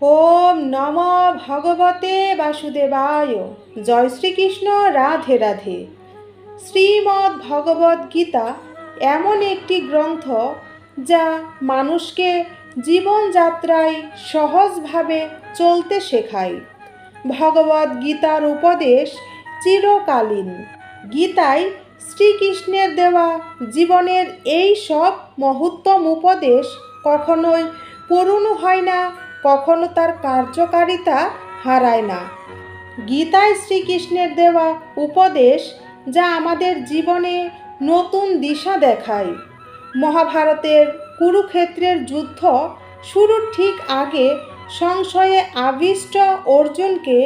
ওম নম ভগবতে বাসুদেবায়। জয় শ্রীকৃষ্ণ, রাধে রাধে। শ্রীমদ্ ভগবদ গীতা এমন একটি গ্রন্থ যা মানুষকে জীবনযাত্রায় সহজভাবে চলতে শেখায়। ভগবদ গীতার উপদেশ চিরকালীন। গীতায় শ্রীকৃষ্ণের দেওয়া জীবনের এই সব মহত্তম উপদেশ কখনোই পুরনো হয় না কখনো তার কার্যকারিতা হারায় না। গীতায় শ্রীকৃষ্ণের দেওয়া উপদেশ যা আমাদের জীবনে নতুন দিশা দেখায়। মহাভারতের কুরুক্ষেত্রের যুদ্ধ শুরুর ঠিক আগে সংশয়ে আবিষ্ট অর্জুনকে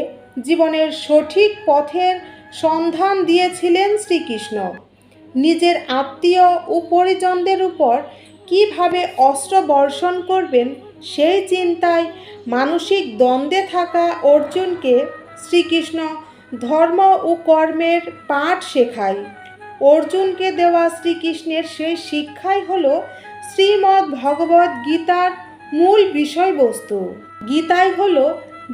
জীবনের সঠিক পথের সন্ধান দিয়েছিলেন শ্রীকৃষ্ণ। নিজের আত্মীয় ও পরিজনদের উপর কীভাবে অস্ত্র বর্ষণ করবেন সেই চিন্তায় মানসিক দ্বন্দ্বে থাকা অর্জুনকে শ্রীকৃষ্ণ ধর্ম ও কর্মের পাঠ শেখায়। অর্জুনকে দেওয়া শ্রীকৃষ্ণের সেই শিক্ষাই হল শ্রীমদ্ ভগবদ গীতার মূল বিষয়বস্তু। গীতাই হল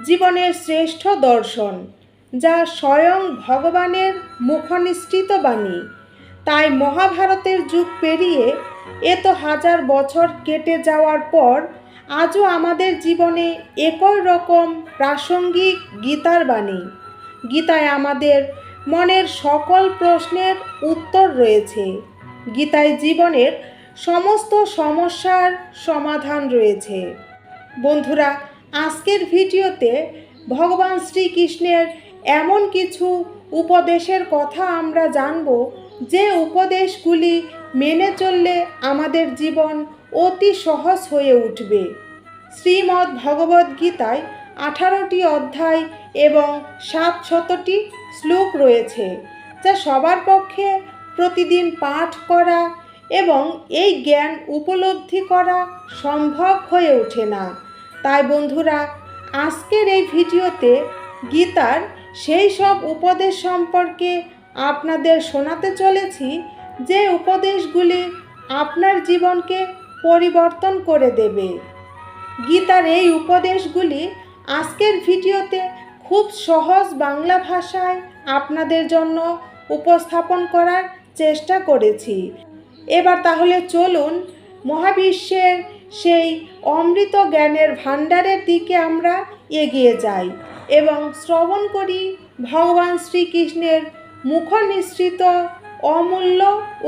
জীবনের শ্রেষ্ঠ দর্শন, যা স্বয়ং ভগবানের মুখনিসৃত বাণী। তাই মহাভারতের যুগ পেরিয়ে এত হাজার বছর কেটে যাওয়ার পর আজও আমাদের জীবনে একই রকম প্রাসঙ্গিক গীতার বাণী। গীতায় আমাদের মনের সকল প্রশ্নের উত্তর রয়েছে। গীতায় জীবনের সমস্ত সমস্যার সমাধান রয়েছে। বন্ধুরা, আজকের ভিডিওতে ভগবান শ্রীকৃষ্ণের এমন কিছু উপদেশের কথা আমরা জানব, যে উপদেশগুলি মেনে চললে আমাদের জীবন অতি সহজ হয়ে উঠবে। শ্রীমদ্ ভগবদ্ গীতায় আঠারোটি অধ্যায় এবং সাত সাতশতটি শ্লোক রয়েছে, যা সবার পক্ষে প্রতিদিন পাঠ করা এবং এই জ্ঞান উপলব্ধি করা সম্ভব হয়ে ওঠে না। তাই বন্ধুরা, আজকের এই ভিডিওতে গীতার সেই সব উপদেশ সম্পর্কে আপনাদের শোনাতে চলেছি, যে উপদেশগুলি আপনার জীবনকে পরিবর্তন করে দেবে। গীতার এই উপদেশগুলি আজকের ভিডিওতে খুব সহজ বাংলা ভাষায় আপনাদের জন্য উপস্থাপন করার চেষ্টা করেছি। এবার তাহলে চলুন মহাবিশ্বের সেই অমৃত জ্ঞানের ভাণ্ডারের দিকে আমরা এগিয়ে যাই এবং শ্রবণ করি ভগবান শ্রীকৃষ্ণের মুখনিসৃত অমূল্য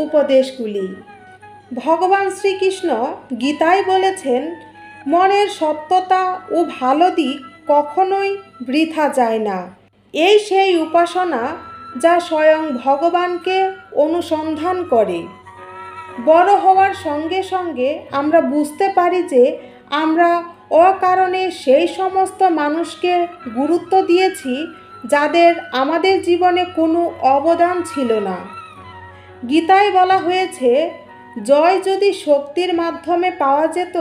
উপদেশগুলি। ভগবান শ্রীকৃষ্ণ গীতায় বলেছেন, মনের সত্যতা ও ভালো দিক কখনোই বৃথা যায় না। এই সেই উপাসনা যা স্বয়ং ভগবানকে অনুসন্ধান করে। বড় হওয়ার সঙ্গে সঙ্গে আমরা বুঝতে পারি যে আমরা অকারণে সেই সমস্ত মানুষকে গুরুত্ব দিয়েছি যাদের আমাদের জীবনে কোনো অবদান ছিল না। গীতায় বলা হয়েছে জয় যদি শক্তির মাধ্যমে পাওয়া যেত,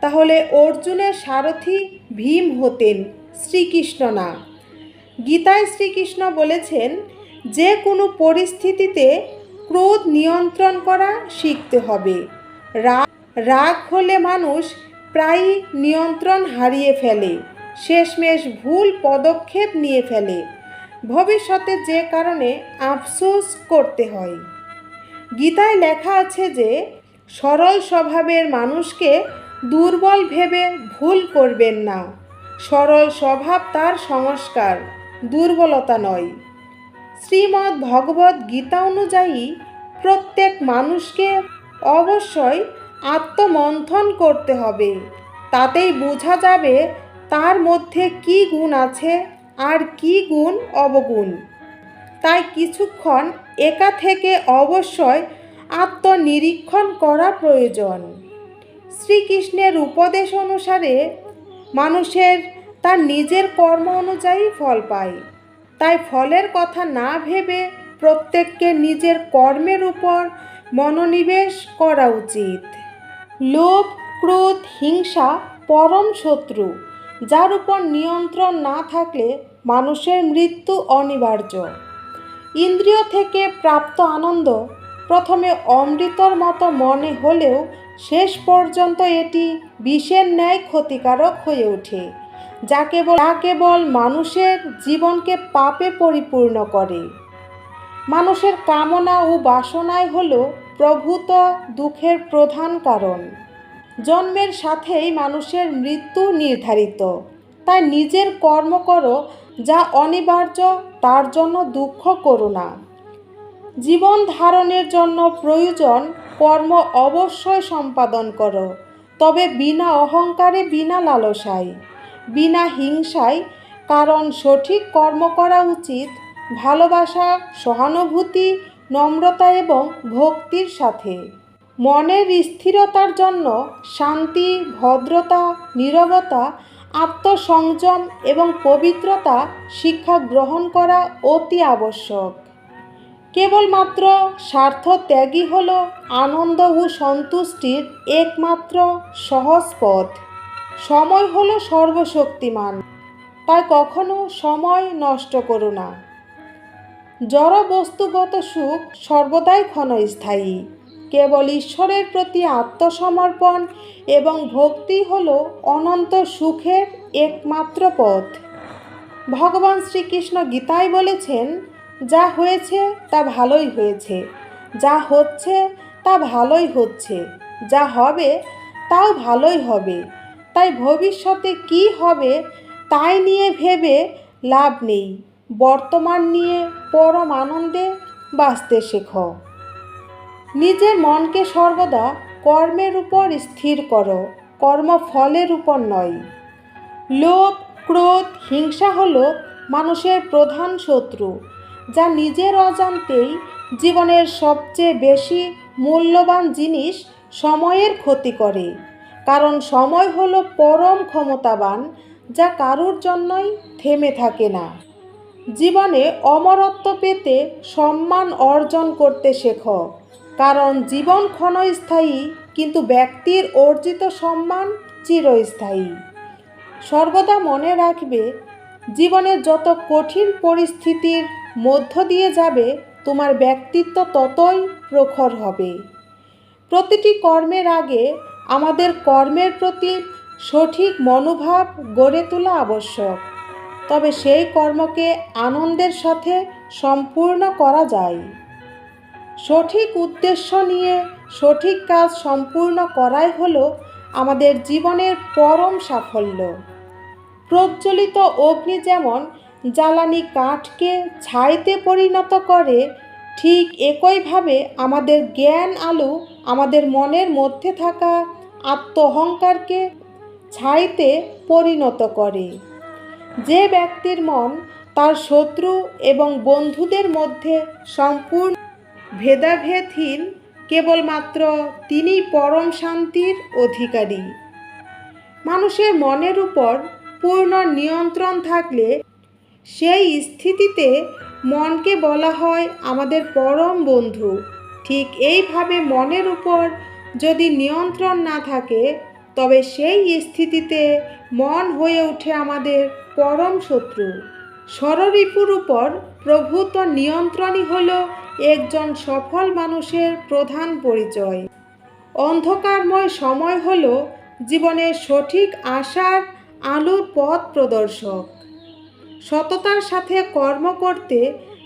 তাহলে অর্জুনের সারথি ভীম হতেন শ্রীকৃষ্ণ না। গীতায় শ্রীকৃষ্ণ বলেছেন, যে কোনো পরিস্থিতিতে ক্রোধ নিয়ন্ত্রণ করা শিখতে হবে। রাগ রাগ হলে মানুষ প্রায়ই নিয়ন্ত্রণ হারিয়ে ফেলে, শেষমেশ ভুল পদক্ষেপ নিয়ে ফেলে। ভবিষ্যতে যে কারণে আফসোস করতে হয়। গীতায় লেখা আছে যে, সরল স্বভাবের মানুষকে দুর্বল ভেবে ভুল করবেন না। সরল স্বভাব তার সংস্কার, দুর্বলতা নয়। শ্রীমদ্ ভগবদ গীতা অনুযায়ী প্রত্যেক মানুষকে অবশ্যই আত্মমন্থন করতে হবে। তাতেই বোঝা যাবে তার মধ্যে কি গুণ আছে আর কি গুণ অবগুণ। তাই কিছুক্ষণ একা থেকে অবশ্যই আত্মনিরীক্ষণ করা প্রয়োজন। শ্রীকৃষ্ণের উপদেশ অনুসারে মানুষের তার নিজের কর্ম অনুযায়ী ফল পায়। তাই ফলের কথা না ভেবে প্রত্যেককে নিজের কর্মের উপর মনোনিবেশ করা উচিত। লোভ, ক্রোধ, হিংসা পরম শত্রু, যার উপর নিয়ন্ত্রণ না থাকলে মানুষের মৃত্যু অনিবার্য। ইন্দ্রিয় থেকে প্রাপ্ত আনন্দ। প্রথমে অমৃতর মতো মনে হলেও শেষ পর্যন্ত এটি বিষের ন্যায় ক্ষতিকারক হয়ে ওঠে, যা কেবল যা কেবল মানুষের জীবনকে পাপে পরিপূর্ণ করে। মানুষের কামনা ও বাসনাই হল প্রভূত দুঃখের প্রধান কারণ। জন্মের সাথেই মানুষের মৃত্যু নির্ধারিত। তাই নিজের কর্ম করো যা অনিবার্য, তার জন্য দুঃখ করো না। জীবন ধারণের জন্য প্রয়োজন কর্ম অবশ্যই সম্পাদন করো, তবে বিনা অহংকারে, বিনা লালসায়। বিনা হিংসায়, কারণ সঠিক কর্ম করা উচিত ভালোবাসা, সহানুভূতি, নম্রতা এবং ভক্তির সাথে। মনের স্থিরতার জন্য শান্তি, ভদ্রতা, নীরবতা আত্মসংযম এবং পবিত্রতা শিক্ষা গ্রহণ করা অতি আবশ্যক। কেবলমাত্র স্বার্থ ত্যাগই হল আনন্দ ও সন্তুষ্টির একমাত্র সহজ পথ। সময় হল সর্বশক্তিমান, তাই কখনো সময় নষ্ট করো না। জড় বস্তুগত সুখ সর্বদাই ক্ষণস্থায়ী। কেবল ঈশ্বরের প্রতি আত্মসমর্পণ এবং ভক্তি হল অনন্ত সুখের একমাত্র পথ। ভগবান শ্রীকৃষ্ণ গীতায় বলেছেন, যা হয়েছে, তা ভালোই হয়েছে। যা হচ্ছে, তা ভালোই হচ্ছে। যা হবে, তাও ভালোই হবে। তাই ভবিষ্যতে কি হবে, তাই নিয়ে ভেবে লাভ নেই। বর্তমান নিয়ে পরম আনন্দে বাঁচতে শেখো। নিজের মনকে সর্বদা কর্মের উপর স্থির করো, কর্মফলের উপর নয়। লোভ, ক্রোধ, হিংসা হল মানুষের প্রধান শত্রু, যা নিজের অজান্তেই জীবনের সবচেয়ে বেশি মূল্যবান জিনিস সময়ের ক্ষতি করে। কারণ সময় হল পরম ক্ষমতাবান, যা কারুর জন্যই থেমে থাকে না। জীবনে অমরত্ব পেতে সম্মান অর্জন করতে শেখো। কারণ জীবন ক্ষণস্থায়ী, কিন্তু ব্যক্তির অর্জিত সম্মান চিরস্থায়ী। সর্বদা মনে রাখবে, জীবনের যত কঠিন পরিস্থিতির মধ্য দিয়ে যাবে, তোমার ব্যক্তিত্ব ততই প্রখর হবে। প্রতিটি কর্মের আগে আমাদের কর্মের প্রতি সঠিক মনোভাব গড়ে তোলা আবশ্যক। তবে সেই কর্মকে আনন্দের সাথে সম্পূর্ণ করা যায়। সঠিক উদ্দেশ্য নিয়ে সঠিক কাজ সম্পূর্ণ করাই হলো আমাদের জীবনের পরম সাফল্য। প্রজ্বলিত অগ্নি যেমন জ্বালানি কাঠকে ছাইতে পরিণত করে, ঠিক একইভাবে আমাদের জ্ঞান আলো আমাদের মনের মধ্যে থাকা আত্ম অহংকারকে ছাইতে পরিণত করে। যে ব্যক্তির মন তার শত্রু এবং বন্ধুদের মধ্যে সম্পূর্ণ ভেদাভেদহীন কেবলমাত্র তিনিই পরম শান্তির অধিকারী। মানুষের মনের উপর পূর্ণ নিয়ন্ত্রণ থাকলে সেই স্থিতিতে মনকে বলা হয় আমাদের পরম বন্ধু। ঠিক এইভাবে মনের উপর যদি নিয়ন্ত্রণ না থাকে, তবে সেই স্থিতিতে মন হয়ে ওঠে আমাদের পরম শত্রু। ষড়রিপুর উপর প্রভূত নিয়ন্ত্রণই হল একজন সফল মানুষের প্রধান পরিচয়। অন্ধকারময় সময় হল জীবনের সঠিক আশার আলোর পথ প্রদর্শক। সততার সাথে কর্ম করতে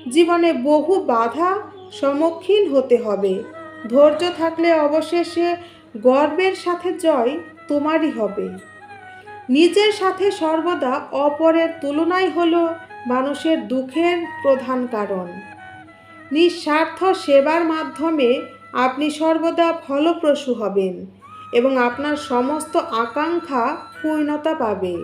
জীবনে বহু বাধা সম্মুখীন হতে হবে। ধৈর্য থাকলে অবশেষে গর্বের সাথে জয় তোমারই হবে। নিজের সাথে সর্বদা অপরের তুলনাই হল মানুষের দুঃখের প্রধান কারণ। নিঃস্বার্থ সেবার মাধ্যমে আপনি সর্বদা ফলপ্রসূ হবেন এবং আপনার সমস্ত আকাঙ্ক্ষা পূর্ণতা পাবে।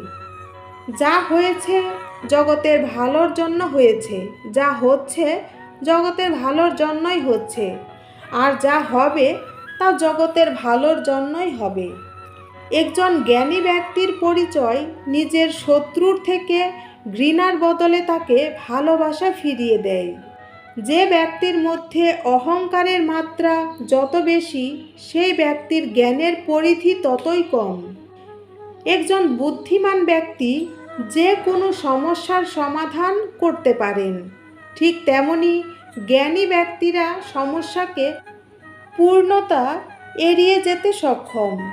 যা হয়েছে জগতের ভালোর জন্য হয়েছে, যা হচ্ছে জগতের ভালোর জন্যই হচ্ছে, আর যা হবে তা জগতের ভালোর জন্যই হবে। একজন জ্ঞানী ব্যক্তির পরিচয় নিজের শত্রুর থেকে ঘৃণার বদলে তাকে ভালোবাসা ফিরিয়ে দেয়। যে ব্যক্তির মধ্যে অহংকারের মাত্রা যত বেশি, সেই ব্যক্তির জ্ঞানের পরিধি ততই কম। একজন বুদ্ধিমান ব্যক্তি যে কোনো সমস্যার সমাধান করতে পারেন। ঠিক তেমনি জ্ঞানী ব্যক্তিরা সমস্যাকে পূর্ণতা এড়িয়ে যেতে সক্ষম।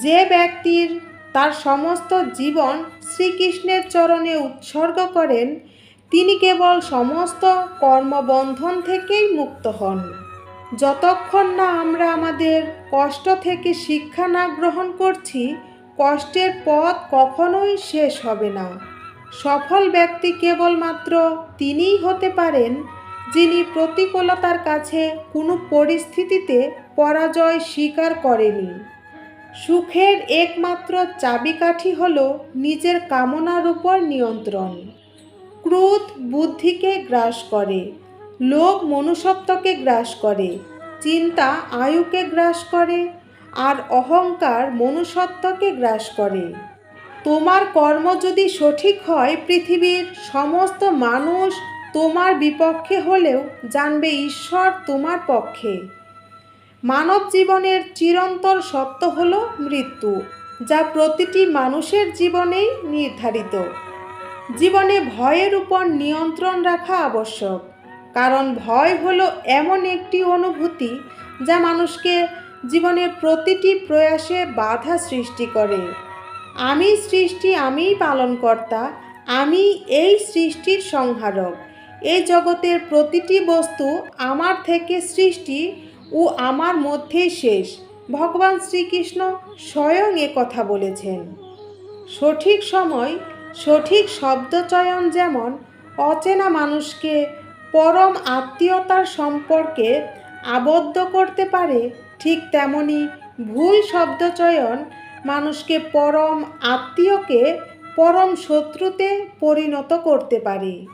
যে ব্যক্তির তার সমস্ত জীবন শ্রীকৃষ্ণের চরণে উৎসর্গ করেন, তিনি কেবল সমস্ত কর্মবন্ধন থেকেই মুক্ত হন। যতক্ষণ না আমরা আমাদের কষ্ট থেকে শিক্ষা না গ্রহণ করছি, কষ্টের পথ কখনোই শেষ হবে না। সফল ব্যক্তি কেবলমাত্র তিনিই হতে পারেন, যিনি প্রতিকূলতার কাছে কোনো পরিস্থিতিতে পরাজয় স্বীকার করেনি সুখের একমাত্র চাবিকাঠি হল নিজের কামনার উপর নিয়ন্ত্রণ। ক্রোধ বুদ্ধিকে গ্রাস করে, লোভ মনুষ্যত্বকে গ্রাস করে, চিন্তা আয়ুকে গ্রাস করে, আর অহংকার মনুষ্যত্বকে গ্রাস করে। তোমার কর্ম যদি সঠিক হয়, পৃথিবীর সমস্ত মানুষ তোমার বিপক্ষে হলেও জানবে ঈশ্বর তোমার পক্ষে। মানব জীবনের চিরন্তর সত্য হল মৃত্যু, যা প্রতিটি মানুষের জীবনেই নির্ধারিত। জীবনে ভয়ের উপর নিয়ন্ত্রণ রাখা আবশ্যক, কারণ ভয় হলো এমন একটি অনুভূতি যা মানুষকে জীবনের প্রতিটি প্রয়াসে বাধা সৃষ্টি করে। আমি সৃষ্টি, আমিই পালনকর্তা আমি এই সৃষ্টির সংহারক। এই জগতের প্রতিটি বস্তু আমার থেকে সৃষ্টি ও আমার মধ্যেই শেষ। ভগবান শ্রীকৃষ্ণ স্বয়ং এ কথা বলেছেন। সঠিক সময়, সঠিক শব্দচয়ন যেমন অচেনা মানুষকে পরম আত্মীয়তার সম্পর্কে আবদ্ধ করতে পারে, ঠিক তেমনি ভুল শব্দচয়ন মানুষকে পরম আত্মীয়কে পরম শত্রুতে পরিণত করতে পারে।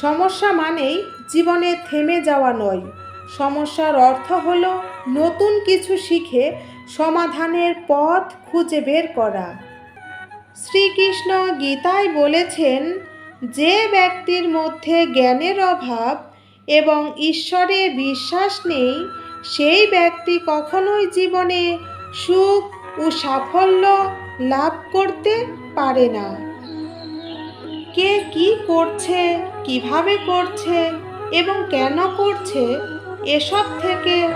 সমস্যা মানেই জীবনে থেমে যাওয়া নয়। সমস্যার অর্থ হলো নতুন কিছু শিখে সমাধানের পথ খুঁজে বের করা। শ্রীকৃষ্ণ গীতায় বলেছেন, যে ব্যক্তির মধ্যে জ্ঞানের অভাব এবং ঈশ্বরে বিশ্বাস নেই, সেই ব্যক্তি কখনোই জীবনে সুখ ও সাফল্য লাভ করতে পারে না। কে কি করছে, কীভাবে করছে এবং কেন করছে এসব থেকে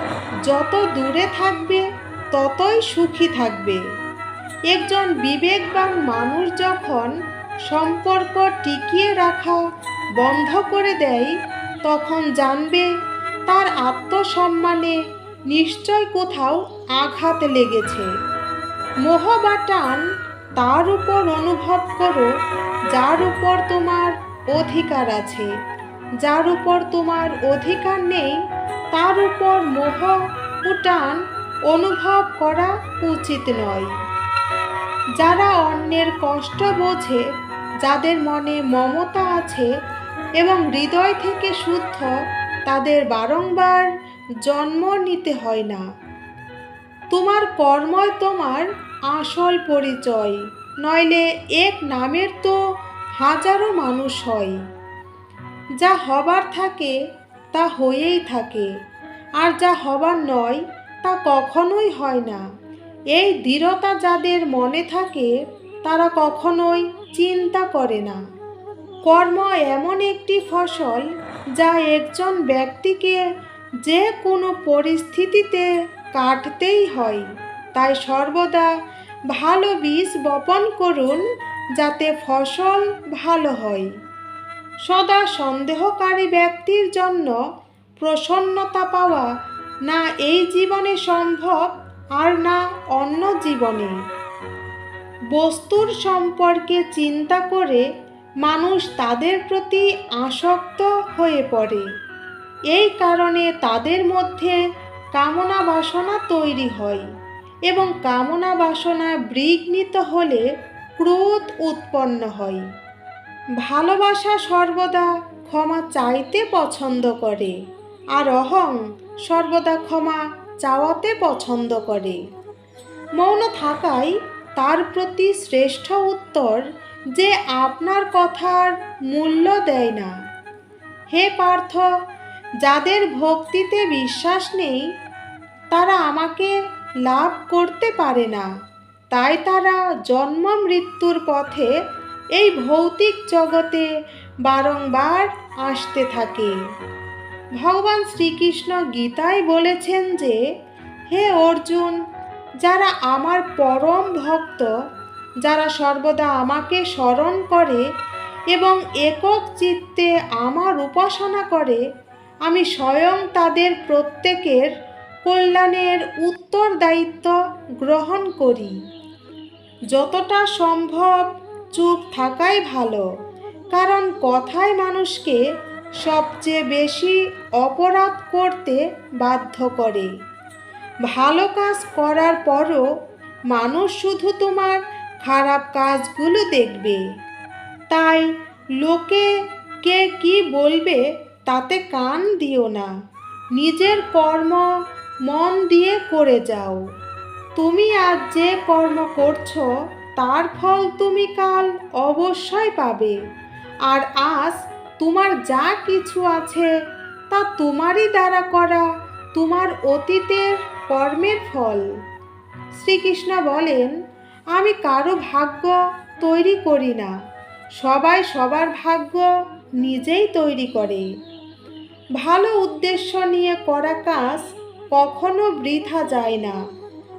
যত দূরে থাকবে, ততই সুখী থাকবে। একজন বিবেকবান মানুষ যখন সম্পর্ক টিকিয়ে রাখা বন্ধ করে দেয়, তখন জানবে তার আত্মসম্মানে নিশ্চয় কোথাও আঘাত লেগেছে। মোহ টান তার উপর অনুভব করো, যার উপর তোমার অধিকার আছে। যার উপর তোমার অধিকার নেই তার উপর মোহ ও টান অনুভব করা উচিত নয়। যারা অন্যের কষ্ট বোঝে, যাদের মনে মমতা আছে এবং হৃদয় থেকে শুদ্ধ, তাদের বারংবার জন্ম নিতে হয় না। তোমার কর্মই তোমার আসল পরিচয়, নইলে এক নামের তো হাজারো মানুষ হয়। যা হবার থাকে তা হয়েই থাকে। আর যা হবার নয়, তা কখনোই হয় না। এই দৃঢ়তা যাদের মনে থাকে, তারা কখনোই চিন্তা করে না। কর্ম এমন একটি ফসল যা একজন ব্যক্তিকে যে কোনো পরিস্থিতিতে কাটতেই হয়। তাই সর্বদা ভালো বীজ বপন করুন যাতে ফসল ভালো হয়। সদা সন্দেহকারী ব্যক্তির জন্য প্রসন্নতা পাওয়া না এই জীবনে সম্ভব আর না অন্য জীবনে। বস্তুর সম্পর্কে চিন্তা করে মানুষ তাদের প্রতি আসক্ত হয়ে পড়ে। এই কারণে তাদের মধ্যে কামনা বাসনা তৈরি হয় এবং কামনা বাসনা বৃগ্নিত হলে ক্রোধ উৎপন্ন হয়। ভালোবাসা সর্বদা ক্ষমা চাইতে পছন্দ করে, আর অহং সর্বদা ক্ষমা চাওয়াতে পছন্দ করে। মৌন থাকাই তার প্রতি শ্রেষ্ঠ উত্তর যে আপনার কথার মূল্য দেয় না। হে পার্থ, যাদের ভক্তিতে বিশ্বাস নেই, তারা আমাকে লাভ করতে পারে না। তাই তারা জন্ম মৃত্যুর পথে এই ভৌতিক জগতে বারংবার আসতে থাকে। ভগবান শ্রীকৃষ্ণ গীতায় বলেছেন যে, হে অর্জুন, যারা আমার পরম ভক্ত, যারা সর্বদা আমাকে স্মরণ করে এবং একক চিত্তে আমার উপাসনা করে, আমি স্বয়ং তাদের প্রত্যেকের কল্যাণের উত্তর দায়িত্ব গ্রহণ করি। যতটা সম্ভব চুপ থাকাই ভালো। কারণ কথাই মানুষকে সবচেয়ে বেশি অপরাধ করতে বাধ্য করে। ভালো কাজ করার পরও মানুষ শুধু তোমার খারাপ কাজগুলো দেখবে। তাই লোকে কে কি বলবে তাতে কান দিও না। নিজের কর্ম মন দিয়ে করে যাও। তুমি আজ যে কর্ম করছ তার ফল তুমি কাল অবশ্যই পাবে। আর আজ তোমার যা কিছু আছে, তা তোমারই দ্বারা করা তোমার অতীতের কর্মের ফল। শ্রীকৃষ্ণ বলেন, আমি কারও ভাগ্য তৈরি করি না। সবাই সবার ভাগ্য নিজেই তৈরি করে। ভালো উদ্দেশ্য নিয়ে করা কাজ কখনো বৃথা যায় না।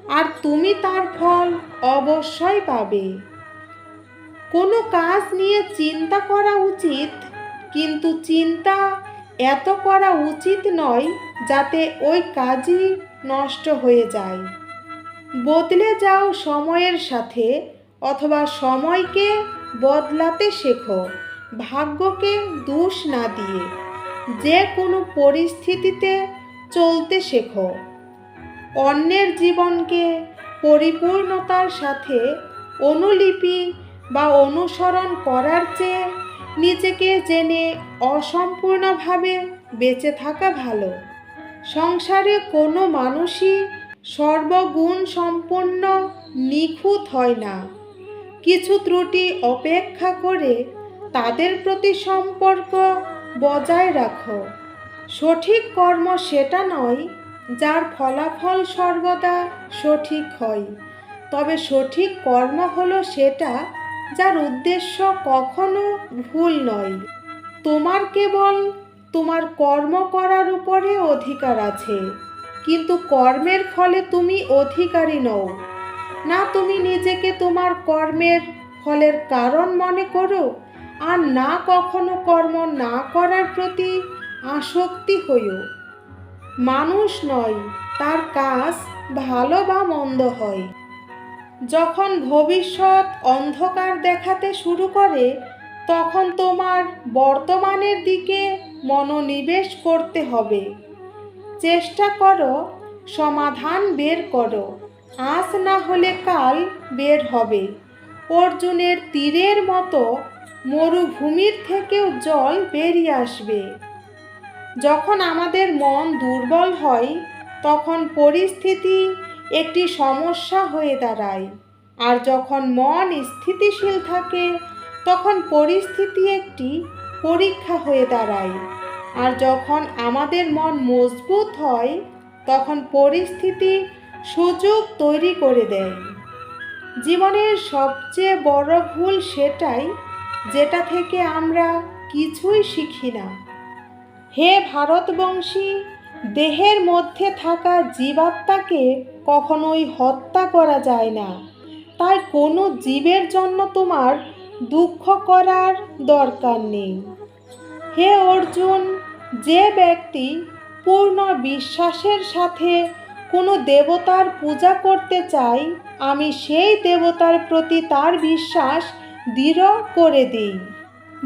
আর তুমি তার ফল অবশ্যই পাবে। কোনো কাজ নিয়ে চিন্তা করা উচিত, কিন্তু চিন্তা এত করা উচিত নয় যাতে ওই কাজই নষ্ট হয়ে যায়। বদলে যাও সময়ের সাথে অথবা সময়কে বদলাতে শেখো, ভাগ্যকে দোষ না দিয়ে। যে কোনো পরিস্থিতিতে চলতে শেখো। অন্যের জীবনকে পরিপূর্ণতার সাথে অনুলিপি বা অনুসরণ করার চেয়ে নিজেকে জেনে অসম্পূর্ণভাবে বেঁচে থাকা ভালো। সংসারে কোনো মানুষই সর্বগুণ সম্পন্ন নিখুঁত হয় না। কিছু ত্রুটি অপেক্ষা করে তাদের প্রতি সম্পর্ক বজায় রাখো। সঠিক কর্ম সেটা নয় যার ফলাফল সর্বদা সঠিক হয়। তবে সঠিক কর্ম হলো সেটা যার উদ্দেশ্য কখনো ভুল নয়। তোমার কেবল তোমার কর্ম করার উপরে অধিকার আছে। কিন্তু কর্মের ফলে তুমি অধিকারী নও। না তুমি নিজেকে তোমার কর্মের ফলের কারণ মনে করো, আর না কখনো কর্ম না করার প্রতি আসক্তি হইও। মানুষ নয়, তার কাজ ভালো বা মন্দ হয়। যখন ভবিষ্যৎ অন্ধকার দেখাতে শুরু করে, তখন তোমার বর্তমানের দিকে মনোনিবেশ করতে হবে। চেষ্টা করো, সমাধান বের করো। আজ না হলে কাল বের হবে। অর্জুনের তীরের মতো মরুভূমির থেকেও জল বেরিয়ে আসবে। যখন আমাদের মন দুর্বল হয়, তখন পরিস্থিতি একটি সমস্যা হয়ে দাঁড়ায়। আর যখন মন স্থিতিশীল থাকে, তখন পরিস্থিতি একটি পরীক্ষা হয়ে দাঁড়ায়। আর যখন আমাদের মন মজবুত হয়, তখন পরিস্থিতি সুযোগ তৈরি করে দেয়। জীবনের সবচেয়ে বড় ভুল সেটাই, যেটা থেকে আমরা কিছুই শিখি না। হে ভারতবংশী, দেহের মধ্যে থাকা জীবাত্মাকে কখনোই হত্যা করা যায় না। তাই কোনো জীবের জন্য তোমার দুঃখ করার দরকার নেই। হে অর্জুন, যে ব্যক্তি পূর্ণ বিশ্বাসের সাথে কোনো দেবতার পূজা করতে চাই আমি সেই দেবতার প্রতি তার বিশ্বাস দৃঢ় করে দিই।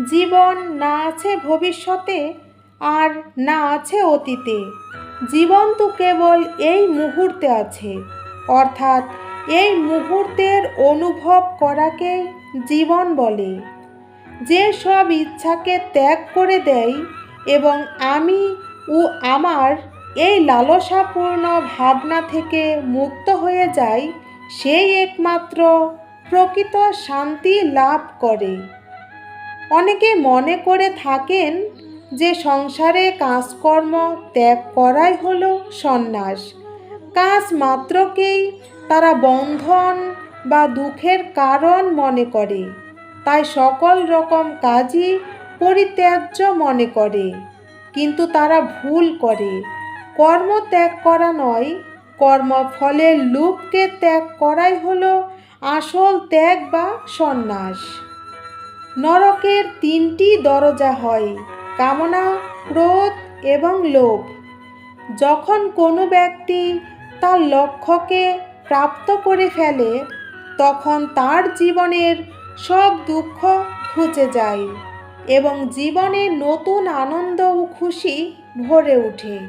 জীবন না আছে ভবিষ্যতে আর না আছে অতীতে। জীবন তো কেবল এই মুহূর্তে আছে। অর্থাৎ এই মুহূর্তের অনুভব করাকে জীবন বলে। যে সব ইচ্ছাকে ত্যাগ করে দেয় এবং আমি ও আমার এই লালসাপূর্ণ ভাবনা থেকে মুক্ত হয়ে যায়, সেই একমাত্র প্রকৃত শান্তি লাভ করে। অনেকে মনে করে থাকেন যে সংসারে কাজকর্ম ত্যাগ করাই হলো সন্ন্যাস। কাজ মাত্রকেই তারা বন্ধন বা দুঃখের কারণ মনে করে। তাই সকল রকম কাজই পরিত্যাজ্য মনে করে। কিন্তু তারা ভুল করে। কর্ম ত্যাগ করা নয় কর্মফলের লোভকে ত্যাগ করাই হলো আসল ত্যাগ বা সন্ন্যাস। নরকের তিনটি দরজা হয়। কামনা, ক্রোধ এবং লোভ। যখন কোনো ব্যক্তি তার লক্ষ্যকে প্রাপ্ত করে ফেলে, তখন তার জীবনের সব দুঃখ ঘুচে যায় এবং জীবনে নতুন আনন্দ ও খুশি ভরে ওঠে।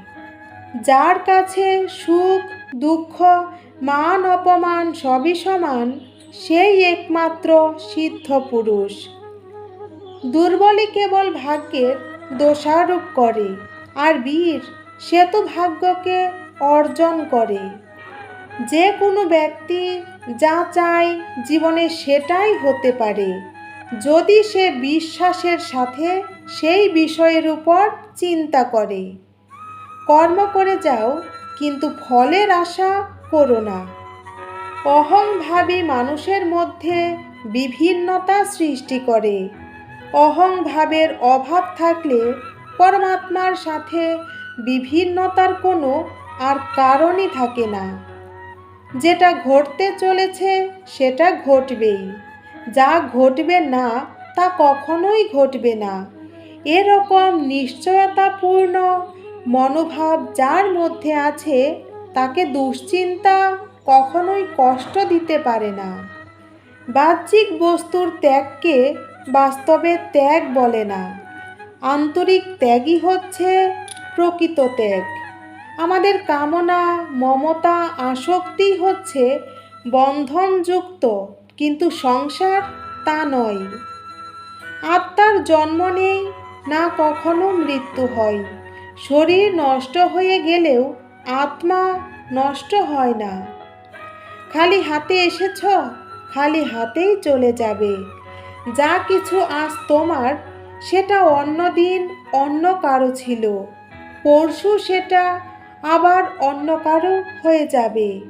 যার কাছে সুখ, দুঃখ, মান অপমান সবই সমান, সেই একমাত্র সিদ্ধ পুরুষ দুর্বলই কেবল ভাগ্যের দোষারোপ করে। আর বীর, সে তো ভাগ্যকে অর্জন করে। যে কোনো ব্যক্তি যা চায় জীবনে সেটাই হতে পারে। যদি সে বিশ্বাসের সাথে সেই বিষয়ের উপর চিন্তা করে। কর্ম করে যাও, কিন্তু ফলের আশা করো না। অহংভাবী মানুষের মধ্যে বিভিন্নতা সৃষ্টি করে। অহংভাবের অভাব থাকলে পরমাত্মার সাথে বিভিন্নতার কোনো আর কারণই থাকে না। যেটা ঘটতে চলেছে, সেটা ঘটবেই। যা ঘটবে না, তা কখনোই ঘটবে না। এরকম নিশ্চয়তাপূর্ণ মনোভাব যার মধ্যে আছে, তাকে দুশ্চিন্তা কখনোই কষ্ট দিতে পারে না। বাহ্যিক বস্তুর ত্যাগকে বাস্তবে ত্যাগ বলে না। আন্তরিক ত্যাগই হচ্ছে প্রকৃত ত্যাগ। আমাদের কামনা, মমতা, আসক্তি হচ্ছে বন্ধনযুক্ত, কিন্তু সংসার তা নয়। আত্মার জন্ম নেই, না কখনো মৃত্যু হয়। শরীর নষ্ট হয়ে গেলেও আত্মা নষ্ট হয় না। খালি হাতে এসেছ, খালি হাতেই চলে যাবে। যা কিছু আজ তোমার, সেটা অন্য দিন অন্য কারও ছিল। পরশু সেটা আবার অন্য কারও হয়ে যাবে।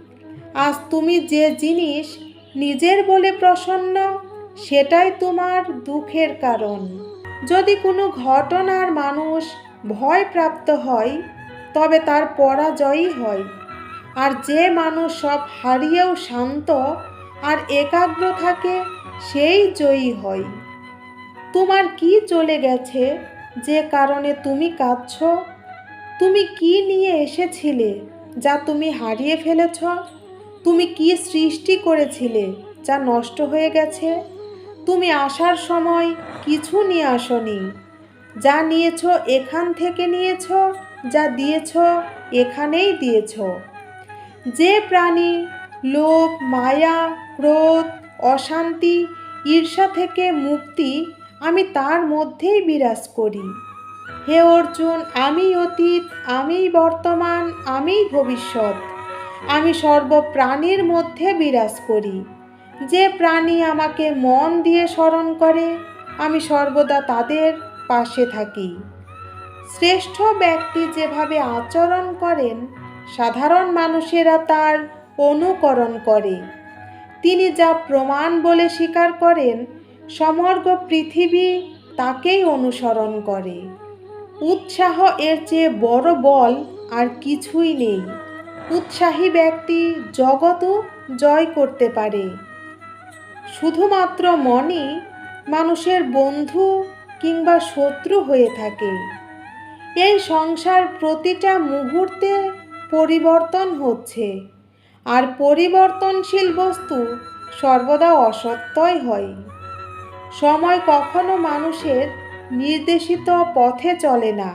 আজ তুমি যে জিনিস নিজের বলে প্রসন্ন, সেটাই তোমার দুঃখের কারণ। যদি কোনো ঘটনার মানুষ ভয়প্রাপ্ত হয়, তবে তার পরাজয়ই হয়। আর যে মানুষ সব হারিয়েও শান্ত আর একাগ্র থাকে সেই জয়ী হয় তোমার কি চলে গেছে? যে কারণে তুমি কাঁদছ? তুমি কি নিয়ে এসেছিলে যা তুমি হারিয়ে ফেলেছ? তুমি কি সৃষ্টি করেছিলে যা নষ্ট হয়ে গেছে? তুমি আসার সময় কিছু নিয়ে আসনি। যা নিয়েছ এখান থেকে নিয়েছ, যা দিয়েছ এখানেই দিয়েছ। যে প্রাণী, লোভ, মায়া, ক্রোধ অশান্তি, ঈর্ষা থেকে মুক্তি আমি তার মধ্যেই বিরাজ করি। হে অর্জুন আমি অতীত আমি বর্তমান আমি ভবিষ্যৎ। আমি সর্বপ্রাণীর মধ্যে বিরাজ করি। যে প্রাণী আমাকে মন দিয়ে স্মরণ করে, আমি সর্বদা তাদের পাশে থাকি। শ্রেষ্ঠ ব্যক্তি যেভাবে আচরণ করেন, সাধারণ মানুষেরা তার অনুকরণ করে। তিনি যা প্রমাণ বলে স্বীকার করেন, সমগ্র পৃথিবী তাকেই অনুসরণ করে। উৎসাহ এর চেয়ে বড় বল আর কিছুই নেই। উৎসাহী ব্যক্তি জগতও জয় করতে পারে। শুধুমাত্র মনই মানুষের বন্ধু কিংবা শত্রু হয়ে থাকে। এই সংসার প্রতিটা মুহূর্তে পরিবর্তন হচ্ছে। আর পরিবর্তনশীল বস্তু সর্বদা অসত্যই হয়। সময় কখনো মানুষের নির্দেশিত পথে চলে না।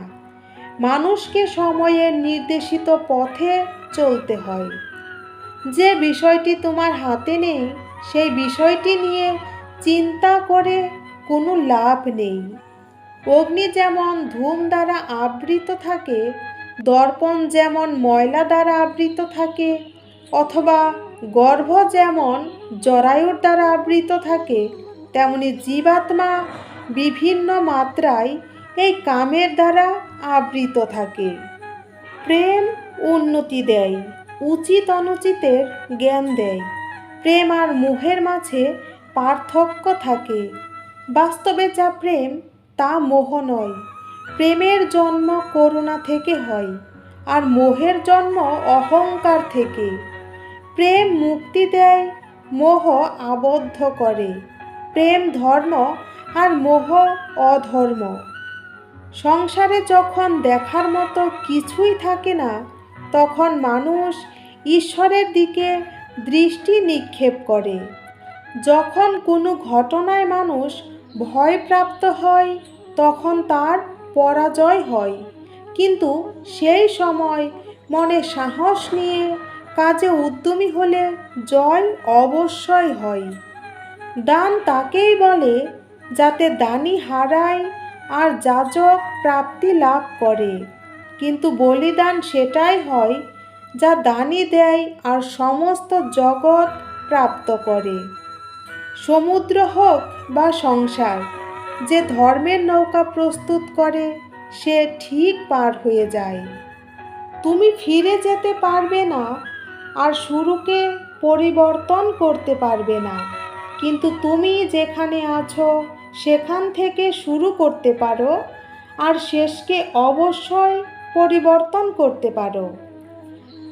মানুষকে সময়ের নির্দেশিত পথে চলতে হয়। যে বিষয়টি তোমার হাতে নেই, সেই বিষয়টি নিয়ে চিন্তা করে কোনো লাভ নেই। অগ্নি যেমন ধূম দ্বারা আবৃত থাকে, দর্পণ যেমন ময়লা দ্বারা আবৃত থাকে অথবা গর্ভ যেমন জরায়ুর দ্বারা আবৃত থাকে, তেমনি জীবাত্মা বিভিন্ন মাত্রায় এই কামের দ্বারা আবৃত থাকে। প্রেম উন্নতি দেয়, উচিত অনুচিতের জ্ঞান দেয়। প্রেম আর মোহের মাঝে পার্থক্য থাকে। বাস্তবে যা প্রেম, তা মোহ নয়। প্রেমের জন্ম করুণা থেকে হয়, আর মোহের জন্ম অহংকার থেকে। প্রেম মুক্তি দেয়, মোহ আবদ্ধ করে। প্রেম ধর্ম আর মোহ অধর্ম। সংসারে যখন দেখার মতো কিছুই থাকে না, তখন মানুষ ঈশ্বরের দিকে দৃষ্টি নিক্ষেপ করে। যখন কোনো ঘটনায় মানুষ ভয়প্রাপ্ত হয়, তখন তার পরাজয় হয়। কিন্তু সেই সময় মনে সাহস নিয়ে কাজে উদ্যমী হলে জয় অবশ্যই হয়। দান তাকেই বলে যাতে দানি হারায় আর যাজক প্রাপ্তি লাভ করে। কিন্তু বলিদান সেটাই হয় যা দানি দেয় আর সমস্ত জগৎ প্রাপ্ত করে। সমুদ্র হোক বা সংসার, যে ধর্মের নৌকা প্রস্তুত করে, সে ঠিক পার হয়ে যায়। তুমি ফিরে যেতে পারবে না আর শুরুকে পরিবর্তন করতে পারবে না। কিন্তু তুমি যেখানে আছো, সেখান থেকে শুরু করতে পারো আর শেষকে অবশ্যই পরিবর্তন করতে পারো।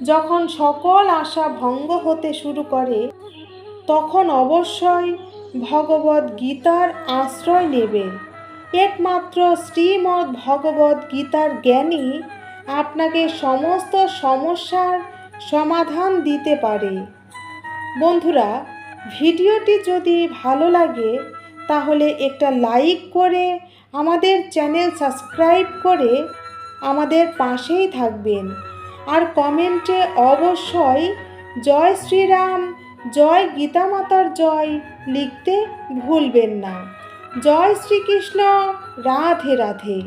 যখন সকল আশা ভঙ্গ হতে শুরু করে, তখন অবশ্যই ভগবদ গীতার আশ্রয় নেবে। একমাত্র শ্রীমদ্ ভগবদ গীতার জ্ঞানই আপনাকে সমস্ত সমস্যার সমাধান দিতে পারে। বন্ধুরা, ভিডিওটি যদি ভালো লাগে, তাহলে একটা লাইক করে আমাদের চ্যানেল সাবস্ক্রাইব করে আমাদের পাশেই থাকবেন। আর কমেন্টে অবশ্যই জয় শ্রীরাম, জয় গীতা মাতার জয় লিখতে ভুলবেন না। জয় শ্রীকৃষ্ণ, রাধে রাধে।